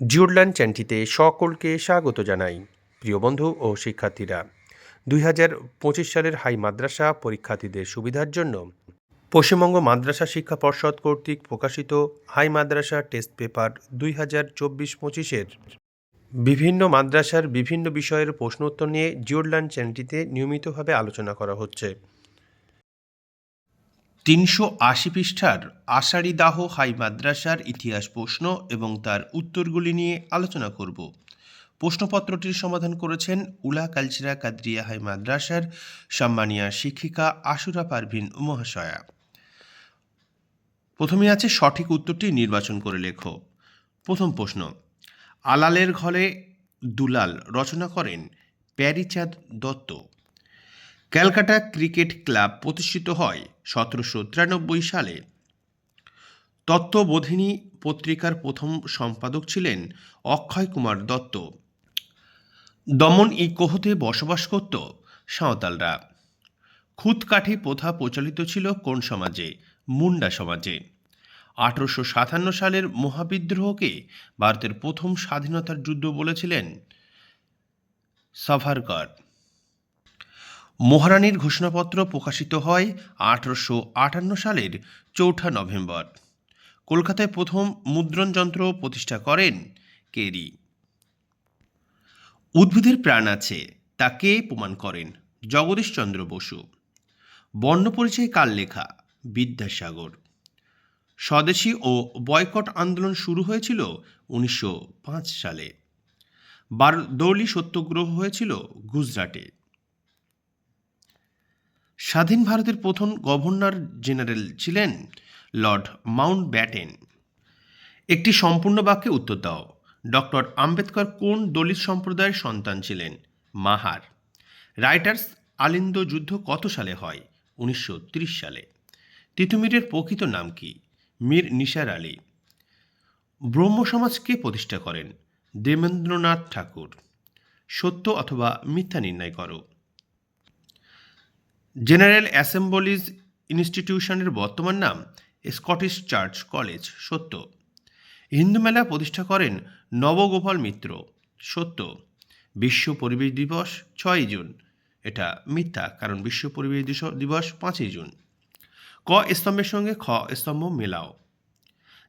জিওরল্যান্ড চ্যানেলটিতে সকলকে স্বাগত জানাই, প্রিয় বন্ধু ও শিক্ষার্থীরা। দুই হাজার পঁচিশ সালের হাই মাদ্রাসা পরীক্ষার্থীদের সুবিধার জন্য পশ্চিমবঙ্গ মাদ্রাসা শিক্ষা পর্ষদ কর্তৃক প্রকাশিত হাই মাদ্রাসা টেস্ট পেপার দুই হাজার চব্বিশ পঁচিশের। বিভিন্ন মাদ্রাসার বিভিন্ন বিষয়ের প্রশ্নোত্তর নিয়ে জিওরল্যান্ড চ্যানেলটিতে নিয়মিতভাবে আলোচনা করা হচ্ছে। তিনশো আশি পৃষ্ঠার আষাঢ়ি দাহ হাই মাদ্রাসার ইতিহাস প্রশ্ন এবং তার উত্তরগুলি নিয়ে আলোচনা করব। প্রশ্নপত্রটির সমাধান করেছেন উলা কালচিরা কাদ্রিয়া হাই মাদ্রাসার সম্মানীয় শিক্ষিকা আশুরা পারভিন মহাশয়া। প্রথমে আছে সঠিক উত্তরটি নির্বাচন করে লেখো। প্রথম প্রশ্ন, আলালের ঘরে দুলাল রচনা করেন প্যারিচাঁদ দত্ত। ক্যালকাটা ক্রিকেট ক্লাব প্রতিষ্ঠিত হয় সতেরোশো তিরানব্বই সালে। তত্ত্ববোধিনী পত্রিকার প্রথম সম্পাদক ছিলেন অক্ষয় কুমার দত্ত। দমন ই কোহতে বসবাস করত সাঁওতালরা। খুদকাঠি প্রথা প্রচলিত ছিল কোন সমাজে? মুন্ডা সমাজে। আঠারোশো সাতান্ন সালের মহাবিদ্রোহকে ভারতের প্রথম স্বাধীনতার যুদ্ধ বলেছিলেন সাভারকর। মহারানীর ঘোষণাপত্র প্রকাশিত হয় আঠারোশো আটান্ন সালের চৌঠা নভেম্বর। কলকাতায় প্রথম মুদ্রণযন্ত্র প্রতিষ্ঠা করেন কেরি। উদ্ভিদের প্রাণ আছে তা কে প্রমাণ করেন জগদীশচন্দ্র বসু। বর্ণপরিচয় কার লেখা বিদ্যাসাগর। স্বদেশী ও বয়কট আন্দোলন শুরু হয়েছিল উনিশশো পাঁচ সালে। বারদৌলি সত্যাগ্রহ হয়েছিল গুজরাটে। স্বাধীন ভারতের প্রথম গভর্নর জেনারেল ছিলেন লর্ড মাউন্ট ব্যাটেন একটি সম্পূর্ণ বাক্যে উত্তর দাও। ডক্টর আম্বেদকর কোন দলিত সম্প্রদায়ের সন্তান ছিলেন? মাহার। রাইটার্স আলিন্দ যুদ্ধ কত সালে হয়? উনিশশো সালে। তিতুমিরের প্রকৃত নাম কি? মীর নিসার আলী। ব্রহ্ম সমাজ কে প্রতিষ্ঠা করেন? দেবেন্দ্রনাথ ঠাকুর। সত্য অথবা মিথ্যা নির্ণয় করো। জেনারেল অ্যাসেম্বলিজ ইনস্টিটিউশনের বর্তমান নাম স্কটিশ চার্চ কলেজ সত্য। হিন্দু মেলা প্রতিষ্ঠা করেন নবগোপাল মিত্র, সত্য। বিশ্ব পরিবেশ দিবস ছয়ই জুন। এটা মিথ্যা, কারণ বিশ্ব পরিবেশ দিবস পাঁচই জুন। ক স্তম্ভের সঙ্গে খ স্তম্ভ মেলাও।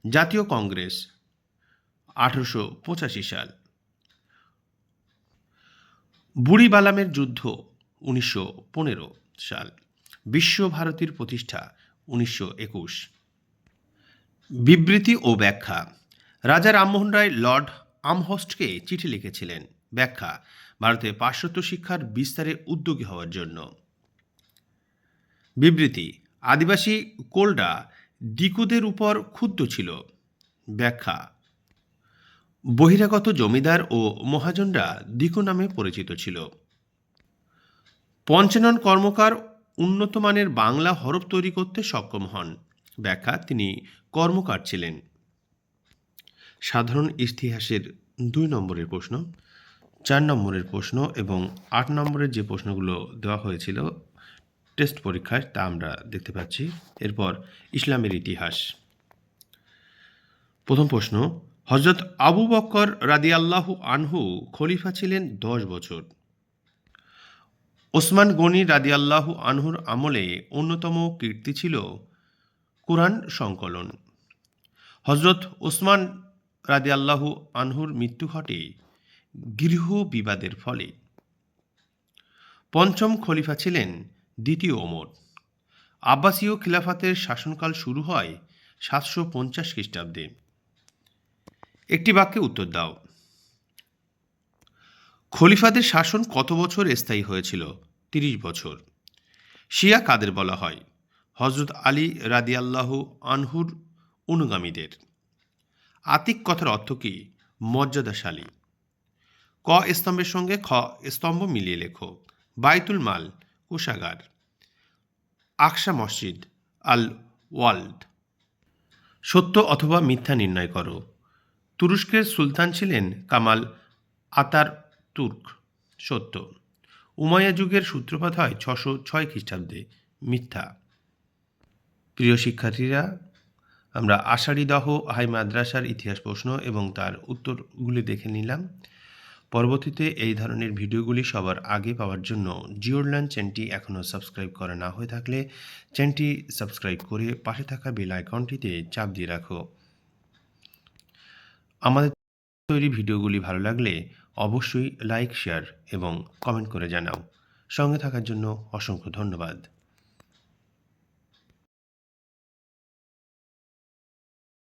জাতীয় কংগ্রেস, আঠারোশো পঁচাশি সাল। বুড়ি বালামের যুদ্ধ, উনিশশো পনেরো। সাল। বিশ্বভারতীর প্রতিষ্ঠা উনিশশো একুশ। বিবৃতি ও ব্যাখ্যা। রাজা রামমোহন রায় লর্ড আমহস্টকে চিঠি লিখেছিলেন। ব্যাখ্যা, ভারতে পাশ্চাত্য শিক্ষার বিস্তারে উদ্যোগী হওয়ার জন্য। বিবৃতি, আদিবাসী কোলডা দিকুদের উপর ক্ষুব্ধ ছিল। ব্যাখ্যা, বহিরাগত জমিদার ও মহাজনরা দিকু নামে পরিচিত ছিল। পঞ্চানন কর্মকার উন্নত মানের বাংলা হরফ তৈরি করতে সক্ষম হন। ব্যাখ্যা, তিনি কর্মকার ছিলেন। সাধারণ ইতিহাসের দুই নম্বরের প্রশ্ন, চার নম্বরের প্রশ্ন এবং আট নম্বরের যে প্রশ্নগুলো দেওয়া হয়েছিল টেস্ট পরীক্ষায়, তা আমরা দেখতে পাচ্ছি। এরপর ইসলামের ইতিহাস। প্রথম প্রশ্ন হজরত আবু বক্কর রাদিয়াল্লাহু আনহু খলিফা ছিলেন দশ বছর। ওসমান গনি রাদিয়াল্লাহু আনহুর আমলে অন্যতম কীর্তি ছিল কোরআন সংকলন। হজরত ওসমান রাদিয়াল্লাহু আনহুর মৃত্যু ঘটে গৃহ বিবাদের ফলে। পঞ্চম খলিফা ছিলেন দ্বিতীয় ওমর। আব্বাসীয় খিলাফাতের শাসনকাল শুরু হয় সাতশো পঞ্চাশ খ্রিস্টাব্দে। একটি বাক্যে উত্তর দাও। খলিফাদের শাসন কত বছর স্থায়ী হয়েছিল? তিরিশ বছর। শিয়া কাদের বলা হয়? হজরত আলী রাদিয়াল্লাহু আনহুর অনুগামীদের। আতিক কথার অর্থ কি? মর্যাদাশালী। ক স্তম্ভের সঙ্গে খ স্তম্ভ মিলিয়ে লেখো। বাইতুল মাল, কোষাগার। আকশা মসজিদ, আল ওয়াল্ড। সত্য অথবা মিথ্যা নির্ণয় করো। তুরস্কের সুলতান ছিলেন কামাল আতার তুর্ক, সত্য। উমাইয়া যুগের সূত্রপাত হয় ছশো ছয় খ্রিস্টাব্দে, মিথ্যা। প্রিয় শিক্ষার্থীরা, আমরা আষাঢ়িদাহ হাই মাদ্রাসার ইতিহাস প্রশ্ন এবং তার উত্তরগুলি দেখে নিলাম। পরবর্তীতে এই ধরনের ভিডিওগুলি সবার আগে পাওয়ার জন্য জিওরল্যান্ড চ্যানেলটি এখনও সাবস্ক্রাইব করা না হয়ে থাকলে চ্যানেলটি সাবস্ক্রাইব করে পাশে থাকা বেল আইকনটিতে চাপ দিয়ে রাখো। আমাদের তৈরি ভিডিওগুলি ভালো লাগলে অবশ্যই লাইক শেয়ার এবং কমেন্ট করে জানাও। সঙ্গে থাকার জন্য অসংখ্য ধন্যবাদ।